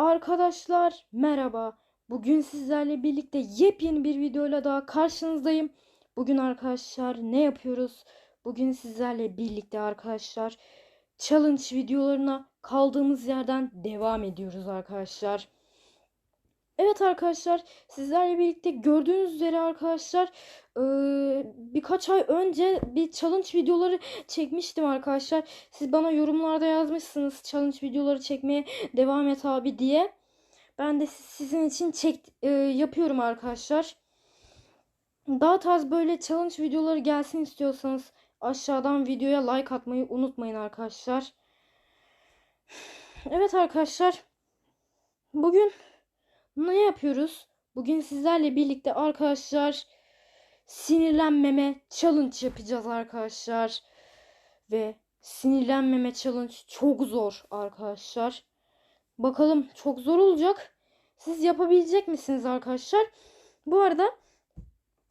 Arkadaşlar merhaba. Bugün sizlerle birlikte yepyeni bir videoyla daha karşınızdayım. Bugün arkadaşlar ne yapıyoruz? Bugün sizlerle birlikte arkadaşlar challenge videolarına kaldığımız yerden devam ediyoruz arkadaşlar. Evet arkadaşlar sizlerle birlikte gördüğünüz üzere arkadaşlar birkaç ay önce bir challenge videoları çekmiştim arkadaşlar. Siz bana yorumlarda yazmışsınız challenge videoları çekmeye devam et abi diye. Ben de siz- sizin için çek yapıyorum arkadaşlar. Daha tarz böyle challenge videoları gelsin istiyorsanız aşağıdan videoya like atmayı unutmayın arkadaşlar. Evet arkadaşlar. Bugün ne yapıyoruz? Bugün sizlerle birlikte arkadaşlar sinirlenmeme challenge yapacağız arkadaşlar. Ve sinirlenmeme challenge çok zor arkadaşlar. Bakalım çok zor olacak. Siz yapabilecek misiniz arkadaşlar? Bu arada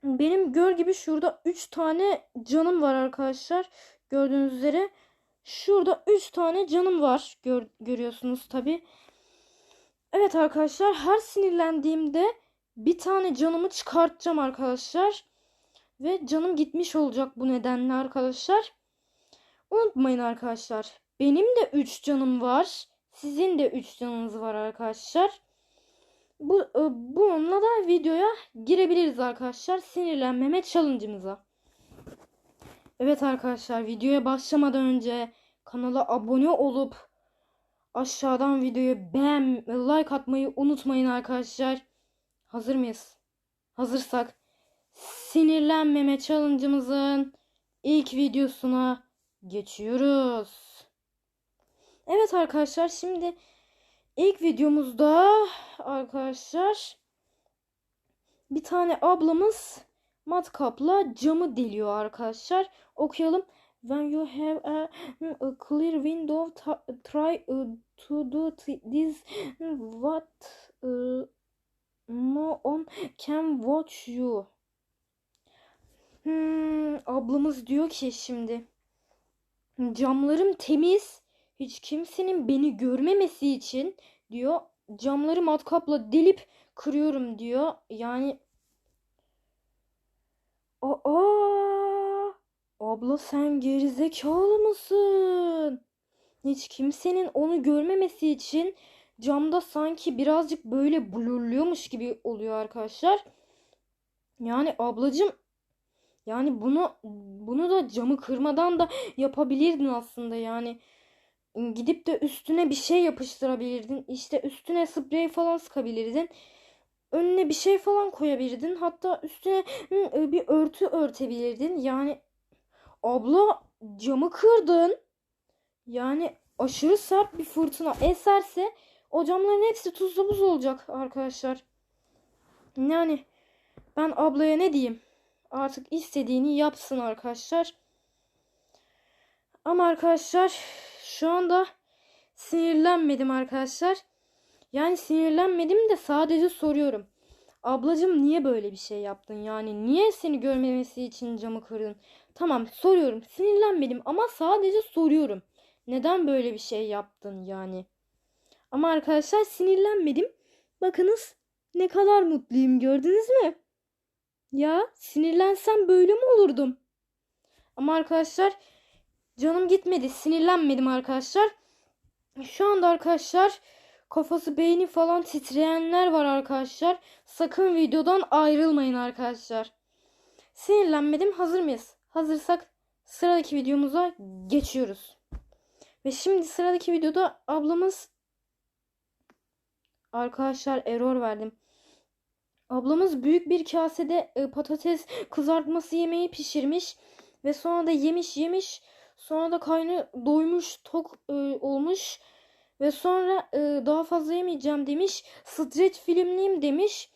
benim gör gibi şurada 3 tane canım var arkadaşlar. Gördüğünüz üzere. Şurada 3 tane canım var. Gör, görüyorsunuz tabi. Evet arkadaşlar her sinirlendiğimde bir tane canımı çıkartacağım arkadaşlar. Ve canım gitmiş olacak bu nedenle arkadaşlar. Unutmayın arkadaşlar. Benim de 3 canım var. Sizin de 3 canınız var arkadaşlar. Bu e, bununla da videoya girebiliriz arkadaşlar. Sinirlenmeme challenge'ımıza. Evet arkadaşlar videoya başlamadan önce kanala abone olup aşağıdan videoyu beğen like atmayı unutmayın arkadaşlar. Hazır mıyız? Hazırsak sinirlenmeme challenge'ımızın ilk videosuna geçiyoruz. Evet arkadaşlar şimdi ilk videomuzda arkadaşlar bir tane ablamız matkapla camı deliyor arkadaşlar. Okuyalım. When you have a, a clear window, try uh, to do thi- this. What uh, no one can watch you. Hmm, ablamız diyor ki şimdi camlarım temiz. Hiç kimsenin beni görmemesi için diyor camları matkapla delip kırıyorum diyor. Yani Aa! Abla sen gerizekalı mısın? Hiç kimsenin onu görmemesi için camda sanki birazcık böyle blurluyormuş gibi oluyor arkadaşlar. Yani ablacım yani bunu bunu da camı kırmadan da yapabilirdin aslında yani. Gidip de üstüne bir şey yapıştırabilirdin. İşte üstüne sprey falan sıkabilirdin. Önüne bir şey falan koyabilirdin. Hatta üstüne hı, bir örtü örtebilirdin. Yani abla camı kırdın. Yani aşırı sert bir fırtına eserse o camların hepsi tuzla buz olacak arkadaşlar. Yani ben ablaya ne diyeyim? Artık istediğini yapsın arkadaşlar. Ama arkadaşlar şu anda sinirlenmedim arkadaşlar. Yani sinirlenmedim de sadece soruyorum. Ablacım niye böyle bir şey yaptın? Yani niye seni görmemesi için camı kırdın? Tamam soruyorum. Sinirlenmedim ama sadece soruyorum. Neden böyle bir şey yaptın yani? Ama arkadaşlar sinirlenmedim. Bakınız ne kadar mutluyum gördünüz mü? Ya sinirlensem böyle mi olurdum? Ama arkadaşlar canım gitmedi. Sinirlenmedim arkadaşlar. Şu anda arkadaşlar kafası beyni falan titreyenler var arkadaşlar. Sakın videodan ayrılmayın arkadaşlar. Sinirlenmedim. Hazır mıyız? Hazırsak sıradaki videomuza geçiyoruz. Ve şimdi sıradaki videoda ablamız arkadaşlar error verdim. Ablamız büyük bir kasede e, patates kızartması yemeği pişirmiş ve sonra da yemiş yemiş. Sonra da kaynı doymuş, tok e, olmuş ve sonra e, daha fazla yemeyeceğim demiş. Streç filmliyim demiş.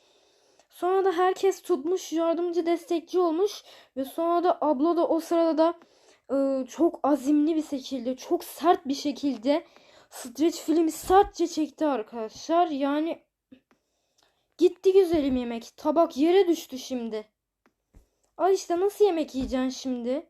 Sonra da herkes tutmuş, yardımcı, destekçi olmuş ve sonra da abla da o sırada da e, çok azimli bir şekilde, çok sert bir şekilde streç filmi sertçe çekti arkadaşlar. Yani Gitti güzelim yemek. Tabak yere düştü şimdi. Al işte nasıl yemek yiyeceksin şimdi?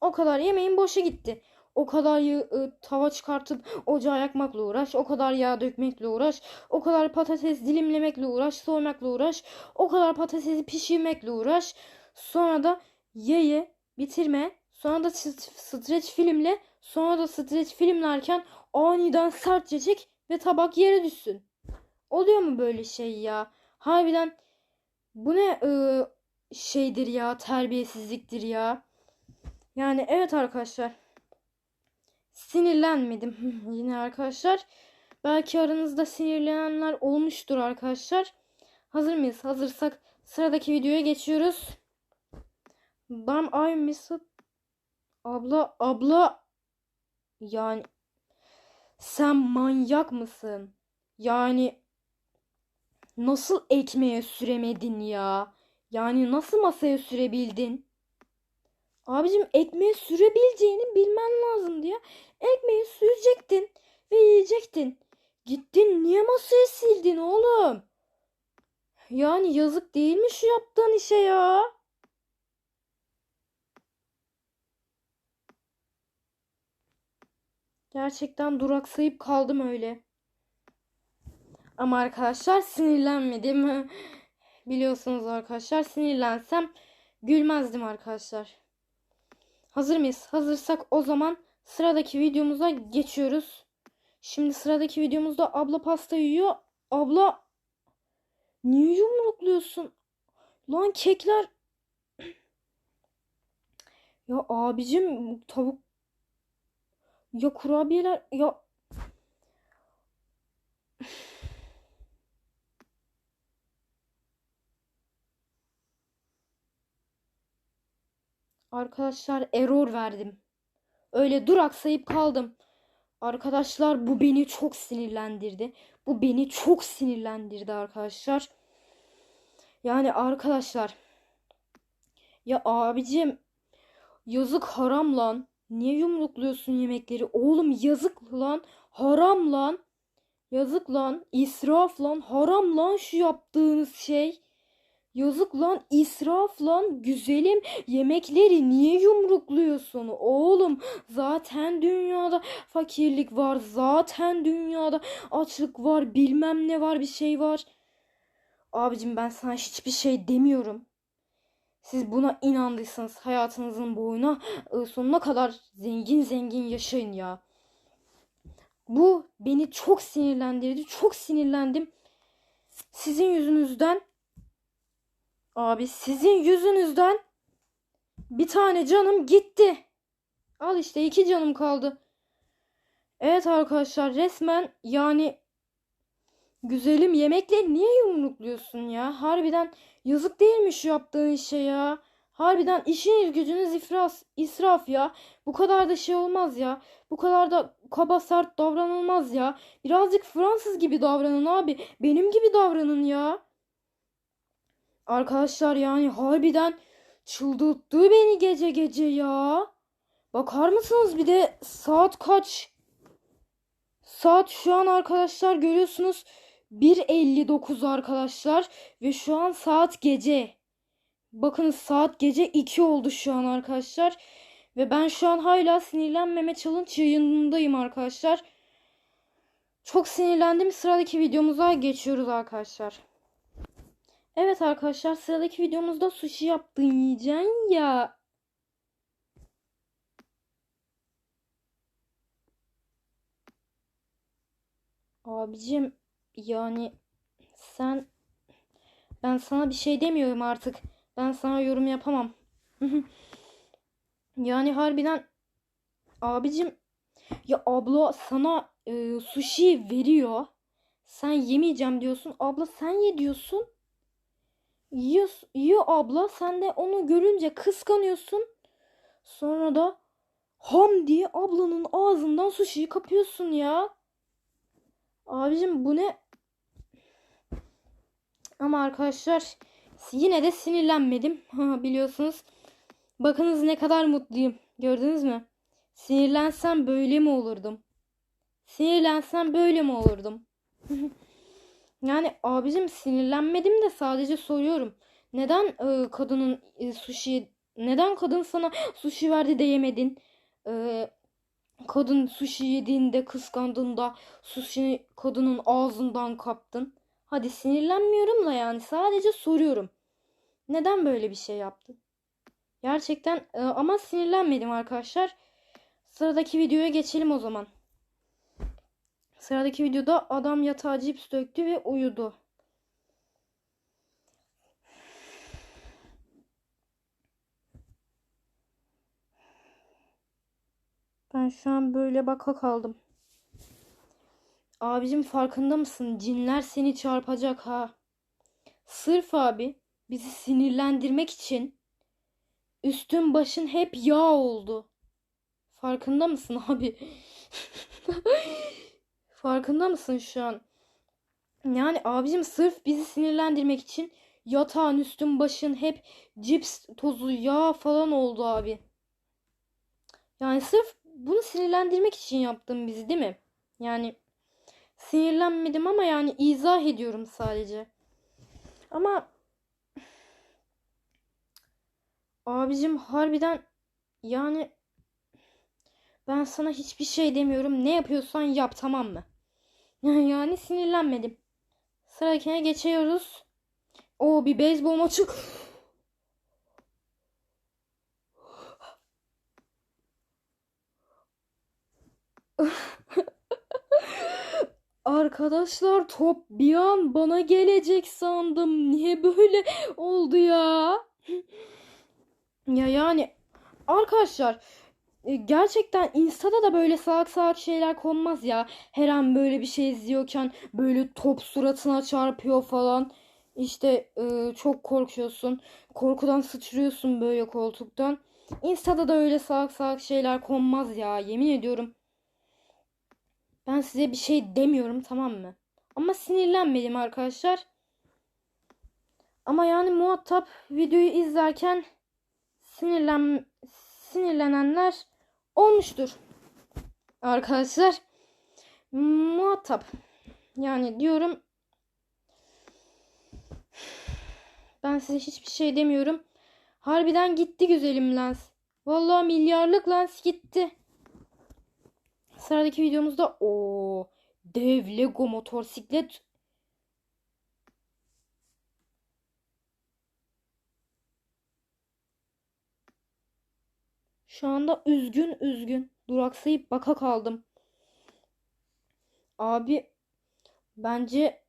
O kadar yemeğin boşa gitti. O kadar yağ, e, tava çıkartıp ocağı yakmakla uğraş. O kadar yağ dökmekle uğraş. O kadar patates dilimlemekle uğraş. Soymakla uğraş. O kadar patatesi pişirmekle uğraş. Sonra da ye bitirme. Sonra da st- streç filmle. Sonra da streç filmlerken aniden sertçe çek ve tabak yere düşsün. Oluyor mu böyle şey ya? Harbiden bu ne e, şeydir ya terbiyesizliktir ya. Yani evet arkadaşlar. Sinirlenmedim yine arkadaşlar. Belki aranızda sinirlenenler olmuştur arkadaşlar. Hazır mıyız? Hazırsak sıradaki videoya geçiyoruz. Ben I miss it. Abla abla yani sen manyak mısın? Yani nasıl ekmeğe süremedin ya? Yani nasıl masaya sürebildin? Abicim ekmeğe sürebileceğini bilmen lazım diye. Ekmeği sürecektin ve yiyecektin. Gittin niye masaya sildin oğlum? Yani yazık değil mi şu yaptığın işe ya? Gerçekten duraksayıp kaldım öyle. Ama arkadaşlar sinirlenmedim. Biliyorsunuz arkadaşlar sinirlensem gülmezdim arkadaşlar. Hazır mıyız? Hazırsak o zaman sıradaki videomuza geçiyoruz. Şimdi sıradaki videomuzda abla pasta yiyor. Abla niye yumrukluyorsun? Lan kekler. Ya abicim tavuk ya kurabiyeler ya Arkadaşlar error verdim. Öyle duraksayıp kaldım. Arkadaşlar bu beni çok sinirlendirdi. Bu beni çok sinirlendirdi arkadaşlar. Yani arkadaşlar. Ya abicim yazık haram lan. Niye yumrukluyorsun yemekleri? Oğlum yazık lan. Haram lan. Yazık lan. İsraf lan. Haram lan şu yaptığınız şey. Yazık lan israf lan. Güzelim yemekleri niye yumrukluyorsun oğlum? Zaten dünyada fakirlik var zaten dünyada açlık var bilmem ne var bir şey var. Abicim ben sana hiçbir şey demiyorum. Siz buna inandıysanız hayatınızın boyuna ıı, sonuna kadar zengin zengin yaşayın ya. Bu beni çok sinirlendirdi çok sinirlendim. Sizin yüzünüzden Abi sizin yüzünüzden bir tane canım gitti. Al işte iki canım kaldı. Evet arkadaşlar resmen yani güzelim yemekle niye yumrukluyorsun ya? Harbiden yazık değil mi şu yaptığın işe ya? Harbiden işiniz gücünüz ifras, israf ya. Bu kadar da şey olmaz ya. Bu kadar da kaba sert davranılmaz ya. Birazcık Fransız gibi davranın abi. Benim gibi davranın ya. Arkadaşlar yani harbiden çıldırttı beni gece gece ya. Bakar mısınız bir de saat kaç? Saat şu an arkadaşlar görüyorsunuz 1.59 arkadaşlar ve şu an saat gece. Bakınız saat gece 2 oldu şu an arkadaşlar. Ve ben şu an hala sinirlenmeme challenge yayınındayım arkadaşlar. Çok sinirlendim. Sıradaki videomuza geçiyoruz arkadaşlar. Evet arkadaşlar sıradaki videomuzda sushi yaptın yiyeceksin ya. Abicim yani sen ben sana bir şey demiyorum artık. Ben sana yorum yapamam. yani harbiden abicim ya abla sana e, sushi veriyor. Sen yemeyeceğim diyorsun. Abla sen ye diyorsun. Yiyor, yiyor abla. Sen de onu görünce kıskanıyorsun. Sonra da ham diye ablanın ağzından sushi'yi kapıyorsun ya. Abicim bu ne? Ama arkadaşlar yine de sinirlenmedim. Ha, biliyorsunuz. Bakınız ne kadar mutluyum. Gördünüz mü? Sinirlensem böyle mi olurdum? Sinirlensem böyle mi olurdum? Yani abicim sinirlenmedim de sadece soruyorum. Neden e, kadının e, sushi neden kadın sana sushi verdi de yemedin? E, Kadın sushi yediğinde kıskandığında sushi kadının ağzından kaptın. Hadi sinirlenmiyorum da yani sadece soruyorum. Neden böyle bir şey yaptın? Gerçekten e, ama sinirlenmedim arkadaşlar. Sıradaki videoya geçelim o zaman. Sıradaki videoda adam yatağa cips döktü ve uyudu. Ben şu an böyle baka kaldım. Abicim farkında mısın? Cinler seni çarpacak ha. Sırf abi bizi sinirlendirmek için üstün başın hep yağ oldu. Farkında mısın abi? Farkında mısın şu an? Yani abicim sırf bizi sinirlendirmek için yatağın üstün başın hep cips tozu yağ falan oldu abi. Yani sırf bunu sinirlendirmek için yaptın bizi değil mi? Yani sinirlenmedim ama yani izah ediyorum sadece. Ama abicim harbiden yani ben sana hiçbir şey demiyorum. Ne yapıyorsan yap tamam mı? Yani sinirlenmedim. Sıradakine geçiyoruz. O bir beyzbol maçı. Arkadaşlar top bir an bana gelecek sandım. Niye böyle oldu ya? Ya yani arkadaşlar gerçekten Insta'da da böyle salak salak şeyler konmaz ya. Her an böyle bir şey izliyorken böyle top suratına çarpıyor falan. İşte e, çok korkuyorsun. Korkudan sıçrıyorsun böyle koltuktan. Insta'da da öyle salak salak şeyler konmaz ya. Yemin ediyorum. Ben size bir şey demiyorum tamam mı? Ama sinirlenmedim arkadaşlar. Ama yani muhatap videoyu izlerken sinirlen sinirlenenler olmuştur. Arkadaşlar muhatap yani diyorum ben size hiçbir şey demiyorum. Harbiden gitti güzelim lens. Vallahi milyarlık lens gitti. Sıradaki videomuzda o dev Lego motosiklet Şu anda üzgün üzgün duraksayıp baka kaldım. Abi bence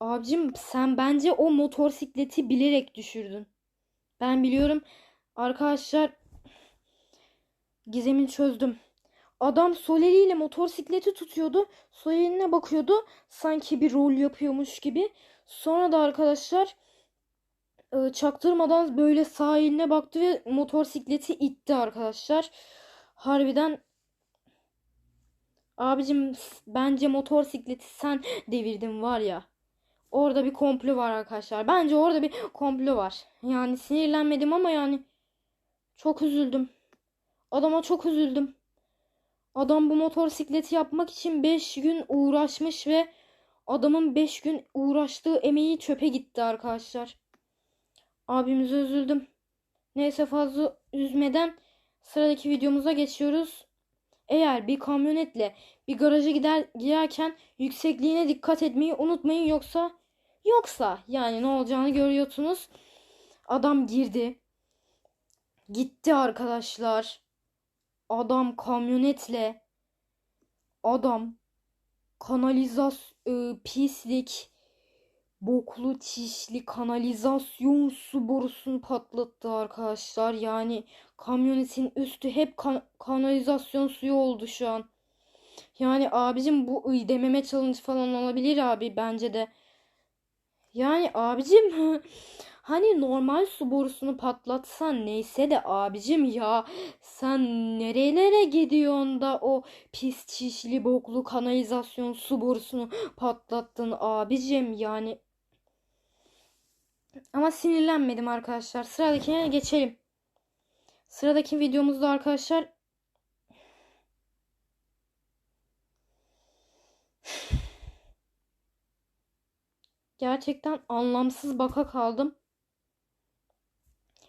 abicim sen bence o motosikleti bilerek düşürdün. Ben biliyorum arkadaşlar gizemini çözdüm. Adam sol eliyle motosikleti tutuyordu. Sol eline bakıyordu. Sanki bir rol yapıyormuş gibi. Sonra da arkadaşlar çaktırmadan böyle sağ eline baktı ve motosikleti itti arkadaşlar. Harbiden abicim bence motosikleti sen devirdin var ya. Orada bir komplo var arkadaşlar. Bence orada bir komplo var. Yani sinirlenmedim ama yani çok üzüldüm. Adama çok üzüldüm. Adam bu motosikleti yapmak için 5 gün uğraşmış ve adamın 5 gün uğraştığı emeği çöpe gitti arkadaşlar. Abimize üzüldüm. Neyse fazla üzmeden sıradaki videomuza geçiyoruz. Eğer bir kamyonetle bir garaja gider girerken yüksekliğine dikkat etmeyi unutmayın yoksa yoksa yani ne olacağını görüyorsunuz. Adam girdi. Gitti arkadaşlar. Adam kamyonetle adam kanalizasyon pislik boklu çişli kanalizasyon su borusunu patlattı arkadaşlar. Yani kamyonetin üstü hep kan- kanalizasyon suyu oldu şu an. Yani abicim bu dememe challenge falan olabilir abi bence de. Yani abicim hani normal su borusunu patlatsan neyse de abicim ya sen nerelere gidiyorsun da o pis çişli boklu kanalizasyon su borusunu patlattın abicim yani ama sinirlenmedim arkadaşlar. Sıradakine geçelim. Sıradaki videomuzda arkadaşlar gerçekten anlamsız baka kaldım.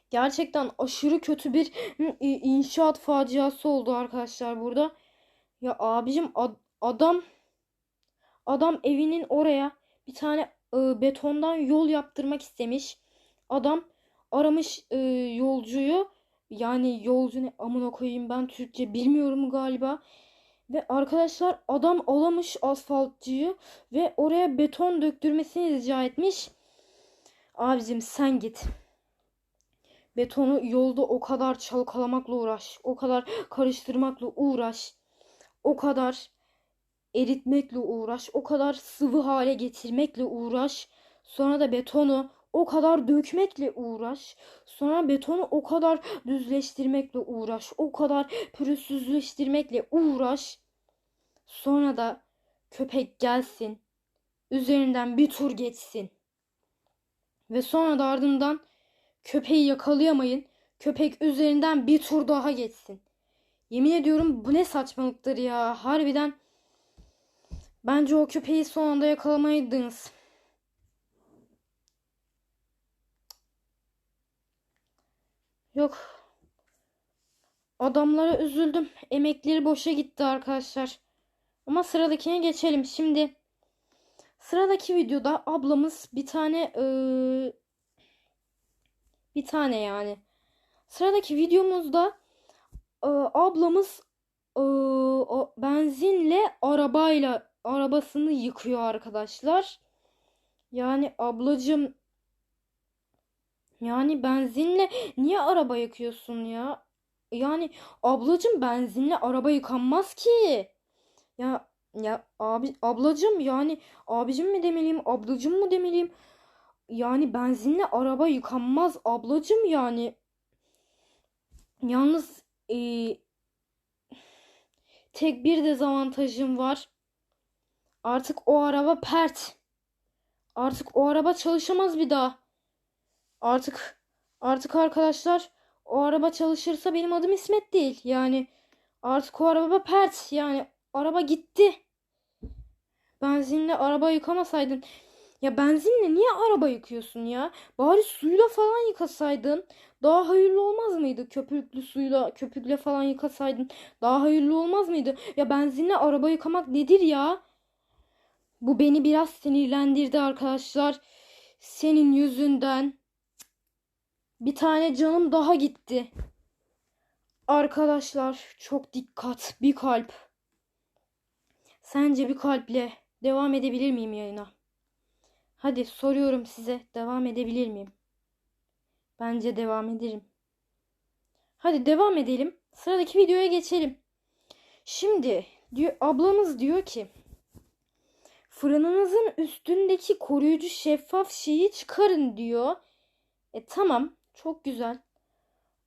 Gerçekten aşırı kötü bir inşaat faciası oldu arkadaşlar burada. Ya abicim ad- adam adam evinin oraya bir tane e, betondan yol yaptırmak istemiş. Adam aramış e, yolcuyu. Yani yolcu ne amına koyayım ben Türkçe bilmiyorum galiba. Ve arkadaşlar adam alamış asfaltçıyı ve oraya beton döktürmesini rica etmiş. Abicim sen git. Betonu yolda o kadar çalkalamakla uğraş. O kadar karıştırmakla uğraş. O kadar eritmekle uğraş. O kadar sıvı hale getirmekle uğraş. Sonra da betonu o kadar dökmekle uğraş. Sonra betonu o kadar düzleştirmekle uğraş. O kadar pürüzsüzleştirmekle uğraş. Sonra da köpek gelsin. Üzerinden bir tur geçsin. Ve sonra da ardından köpeği yakalayamayın. Köpek üzerinden bir tur daha geçsin. Yemin ediyorum bu ne saçmalıktır ya. Harbiden bence o köpeği son anda yakalamaydınız. Yok. Adamlara üzüldüm. Emekleri boşa gitti arkadaşlar. Ama sıradakine geçelim. Şimdi sıradaki videoda ablamız bir tane eee, bir tane yani. Sıradaki videomuzda eee, ablamız eee, o benzinle arabayla arabasını yıkıyor arkadaşlar. Yani ablacım yani benzinle niye araba yakıyorsun ya? Yani ablacım benzinle araba yıkanmaz ki. Ya ya abi ablacım yani abicim mi demeliyim ablacım mı demeliyim? Yani benzinle araba yıkanmaz ablacım yani. Yalnız e, tek bir dezavantajım var. Artık o araba pert. Artık o araba çalışamaz bir daha. Artık artık arkadaşlar o araba çalışırsa benim adım İsmet değil. Yani artık o araba pert. Yani araba gitti. Benzinle araba yıkamasaydın. Ya benzinle niye araba yıkıyorsun ya? Bari suyla falan yıkasaydın. Daha hayırlı olmaz mıydı? Köpüklü suyla, köpükle falan yıkasaydın. Daha hayırlı olmaz mıydı? Ya benzinle araba yıkamak nedir ya? Bu beni biraz sinirlendirdi arkadaşlar. Senin yüzünden bir tane canım daha gitti. Arkadaşlar çok dikkat, bir kalp. Sence bir kalple devam edebilir miyim yayına? Hadi soruyorum size, devam edebilir miyim? Bence devam ederim. Hadi devam edelim. Sıradaki videoya geçelim. Şimdi diyor ablamız diyor ki fırınınızın üstündeki koruyucu şeffaf şeyi çıkarın diyor. E tamam, çok güzel.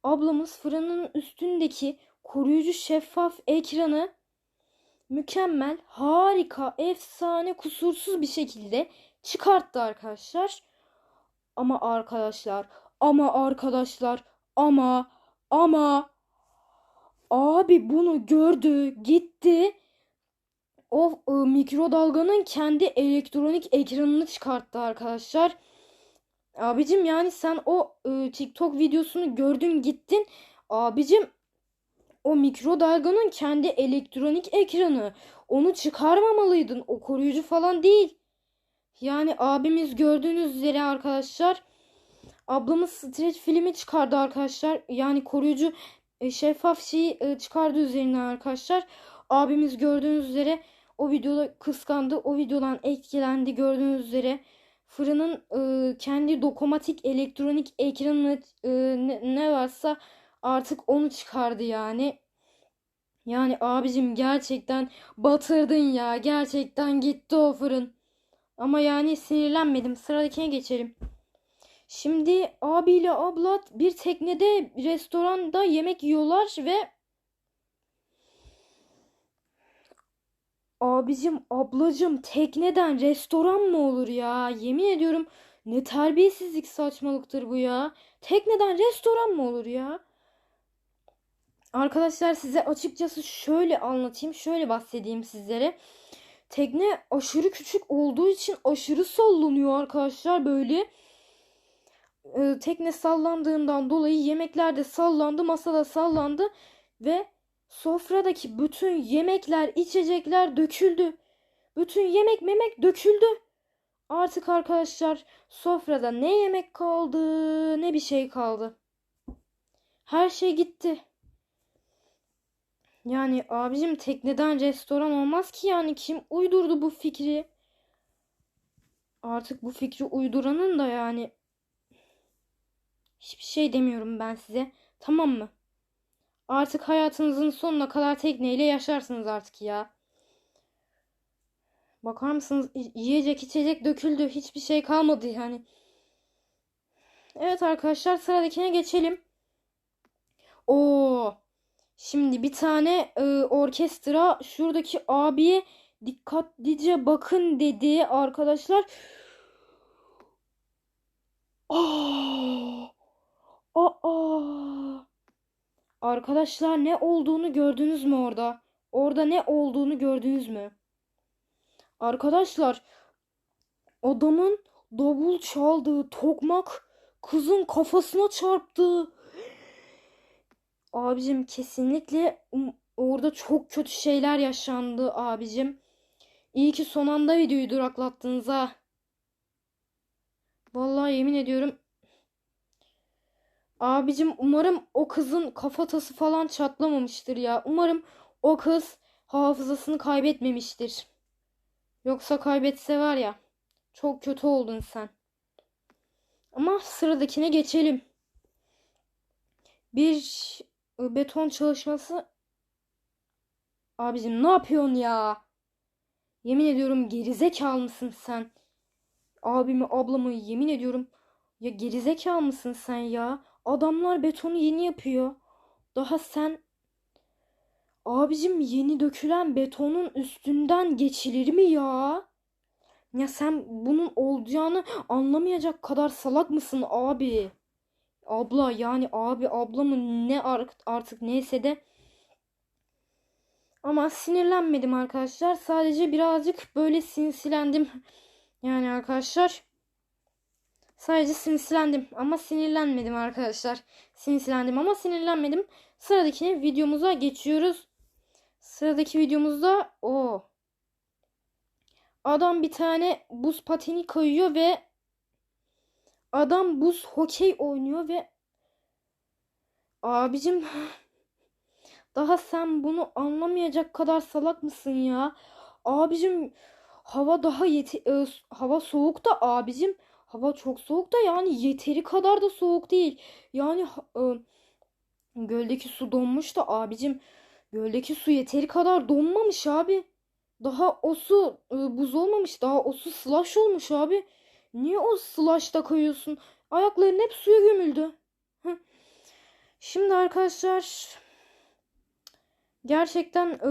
Ablamız fırının üstündeki koruyucu şeffaf ekranı mükemmel, harika, efsane, kusursuz bir şekilde çıkarttı arkadaşlar. Ama arkadaşlar, ama arkadaşlar, ama ama abi bunu gördü, gitti. O e, mikrodalganın kendi elektronik ekranını çıkarttı arkadaşlar. Abicim yani sen o e, TikTok videosunu gördün gittin. Abicim o mikrodalganın kendi elektronik ekranı. Onu çıkarmamalıydın. O koruyucu falan değil. Yani abimiz gördüğünüz üzere arkadaşlar ablamız streç filmi çıkardı arkadaşlar. Yani koruyucu e, şeffaf şeyi e, çıkardı üzerine arkadaşlar. Abimiz gördüğünüz üzere o videoda kıskandı. O videodan etkilendi gördüğünüz üzere. Fırının e, kendi dokunmatik elektronik ekranı e, ne, ne varsa artık onu çıkardı yani. Yani abicim gerçekten batırdın ya. Gerçekten gitti o fırın. Ama yani sinirlenmedim. Sıradakine geçelim. Şimdi abiyle abla bir teknede restoranda yemek yiyorlar ve abicim ablacım tekneden restoran mı olur ya? Yemin ediyorum ne terbiyesizlik saçmalıktır bu ya. Tekneden restoran mı olur ya? Arkadaşlar size açıkçası şöyle anlatayım, şöyle bahsedeyim sizlere. Tekne aşırı küçük olduğu için aşırı sallanıyor arkadaşlar böyle. e, tekne sallandığından dolayı yemekler de sallandı, masada sallandı ve sofradaki bütün yemekler, içecekler döküldü. Bütün yemek memek döküldü. Artık arkadaşlar sofrada ne yemek kaldı ne bir şey kaldı. Her şey gitti. Yani abicim tekneden restoran olmaz ki yani kim uydurdu bu fikri? Artık bu fikri uyduranın da yani hiçbir şey demiyorum ben size. Tamam mı? Artık hayatınızın sonuna kadar tekneyle yaşarsınız artık ya. Bakar mısınız? Yiyecek içecek döküldü. Hiçbir şey kalmadı yani. Evet arkadaşlar sıradakine geçelim. Oo. Şimdi bir tane e, orkestra şuradaki abiye dikkatlice bakın dedi arkadaşlar. Aa! Aa! Arkadaşlar ne olduğunu gördünüz mü orada? Orada ne olduğunu gördünüz mü? Arkadaşlar adamın davul çaldığı tokmak kızın kafasına çarptı. Abicim kesinlikle um- orada çok kötü şeyler yaşandı abicim. İyi ki son anda videoyu duraklattınız ha. Vallahi yemin ediyorum. Abicim umarım o kızın kafatası falan çatlamamıştır ya. Umarım o kız hafızasını kaybetmemiştir. Yoksa kaybetse var ya çok kötü oldun sen. Ama sıradakine geçelim. Bir beton çalışması. Abicim ne yapıyorsun ya? Yemin ediyorum gerizekalı mısın sen? Abimi ablamı yemin ediyorum. Ya gerizekalı mısın sen ya? Adamlar betonu yeni yapıyor. Daha sen Abicim yeni dökülen betonun üstünden geçilir mi ya? Ya sen bunun olacağını anlamayacak kadar salak mısın abi? Abla yani abi abla mı ne ar- artık neyse de. Ama sinirlenmedim arkadaşlar. Sadece birazcık böyle sinsilendim. Yani arkadaşlar. Sadece sinirlendim ama sinirlenmedim arkadaşlar. Sinirlendim ama sinirlenmedim. Sıradaki videomuza geçiyoruz. Sıradaki videomuzda o adam bir tane buz pateni kayıyor ve adam buz hokey oynuyor ve abicim daha sen bunu anlamayacak kadar salak mısın ya? Abicim hava daha yeti e, hava soğuk da abicim hava çok soğuk da yani yeteri kadar da soğuk değil. Yani e, göldeki su donmuş da abicim göldeki su yeteri kadar donmamış abi. Daha o su e, buz olmamış. Daha o su slush olmuş abi. Niye o slush'ta koyuyorsun? Ayakların hep suya gömüldü. Şimdi arkadaşlar gerçekten e,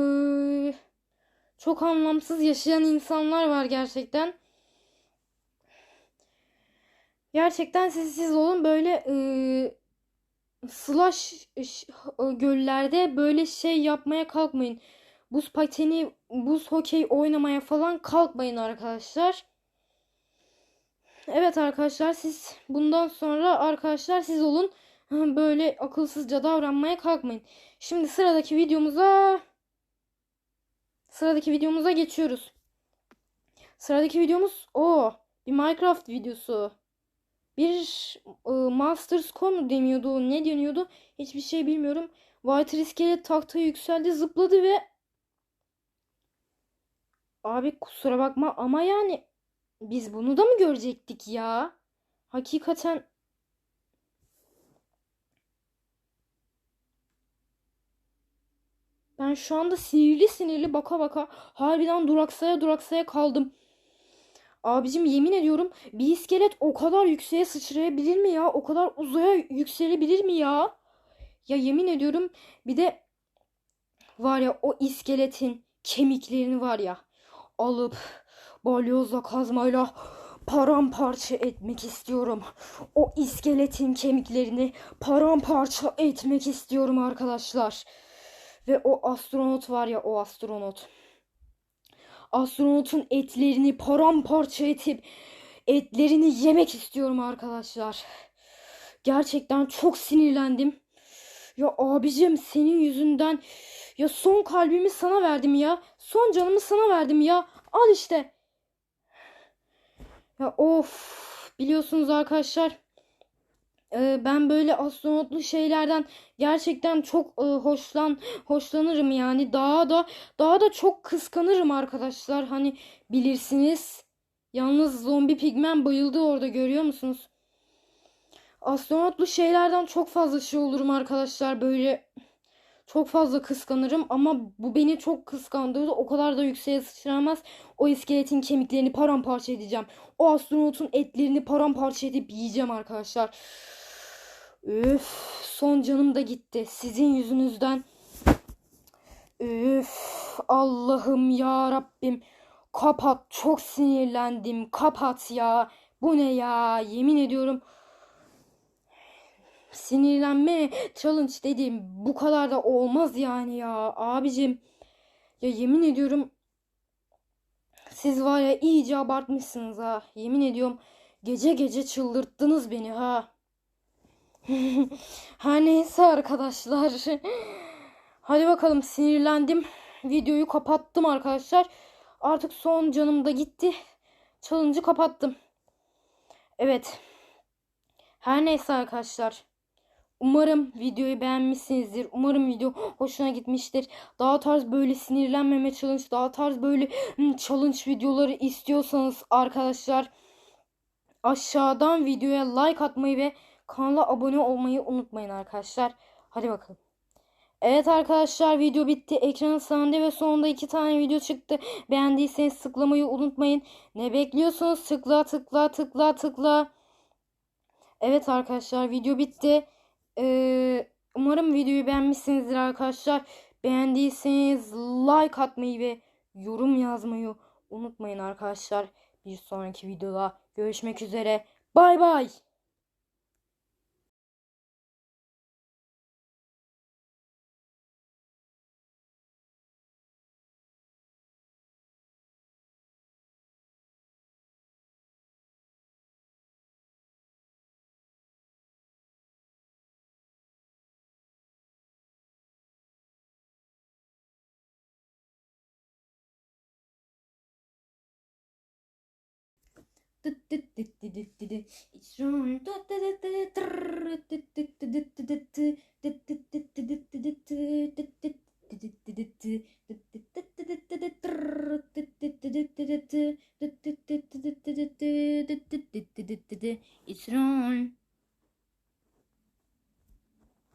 çok anlamsız yaşayan insanlar var gerçekten. Gerçekten siz siz olun böyle e, slash e, göllerde böyle şey yapmaya kalkmayın. Buz pateni, buz hokey oynamaya falan kalkmayın arkadaşlar. Evet arkadaşlar siz bundan sonra arkadaşlar siz olun. Böyle akılsızca davranmaya kalkmayın. Şimdi sıradaki videomuza sıradaki videomuza geçiyoruz. Sıradaki videomuz o bir Minecraft videosu. Bir e, Masters Core mu deniyordu? Ne deniyordu? Hiçbir şey bilmiyorum. White iskelet tahtaya yükseldi, zıpladı ve Abi kusura bakma ama yani biz bunu da mı görecektik ya? Hakikaten ben şu anda sinirli sinirli baka baka harbiden duraksaya duraksaya kaldım. Abicim yemin ediyorum bir iskelet o kadar yükseğe sıçrayabilir mi ya? O kadar uzaya yükselebilir mi ya? Ya yemin ediyorum bir de var ya o iskeletin kemiklerini var ya alıp balyozla kazmayla paramparça etmek istiyorum. O iskeletin kemiklerini paramparça etmek istiyorum arkadaşlar. Ve o astronot var ya o astronot. Astronotun etlerini paramparça edip etlerini yemek istiyorum arkadaşlar. Gerçekten çok sinirlendim. Ya abicim senin yüzünden ya son kalbimi sana verdim ya. Son canımı sana verdim ya. Al işte. Ya of biliyorsunuz arkadaşlar e, ben böyle astronotlu şeylerden gerçekten çok e, hoşlan hoşlanırım yani daha da daha da çok kıskanırım arkadaşlar hani bilirsiniz. Yalnız zombi pigmen bayıldı orada görüyor musunuz? Astronotlu şeylerden çok fazla şey olurum arkadaşlar böyle çok fazla kıskanırım ama bu beni çok kıskandırdı. O kadar da yükseğe sıçramaz. O iskeletin kemiklerini paramparça edeceğim. O astronotun etlerini paramparça edip yiyeceğim arkadaşlar. Üf, son canım da gitti. Sizin yüzünüzden. Üf, Allah'ım ya Rabbim. Kapat, çok sinirlendim. Kapat ya. Bu ne ya? Yemin ediyorum sinirlenme challenge dedim. Bu kadar da olmaz yani ya. Abicim ya yemin ediyorum siz var ya iyice abartmışsınız ha. Yemin ediyorum gece gece çıldırttınız beni ha. Her neyse arkadaşlar. Hadi bakalım sinirlendim. Videoyu kapattım arkadaşlar. Artık son canım da gitti. Challenge'ı kapattım. Evet. Her neyse arkadaşlar. Umarım videoyu beğenmişsinizdir. Umarım video hoşuna gitmiştir. Daha tarz böyle sinirlenmeme challenge, daha tarz böyle hmm, challenge videoları istiyorsanız arkadaşlar aşağıdan videoya like atmayı ve kanala abone olmayı unutmayın arkadaşlar. Hadi bakalım. Evet arkadaşlar video bitti. Ekranın sağında ve sonunda iki tane video çıktı. Beğendiyseniz tıklamayı unutmayın. Ne bekliyorsunuz? Tıkla tıkla tıkla tıkla. Evet arkadaşlar video bitti. Ee, umarım videoyu beğenmişsinizdir arkadaşlar. Beğendiyseniz like atmayı ve yorum yazmayı unutmayın arkadaşlar. Bir sonraki videoda görüşmek üzere. Bay bay. It's wrong.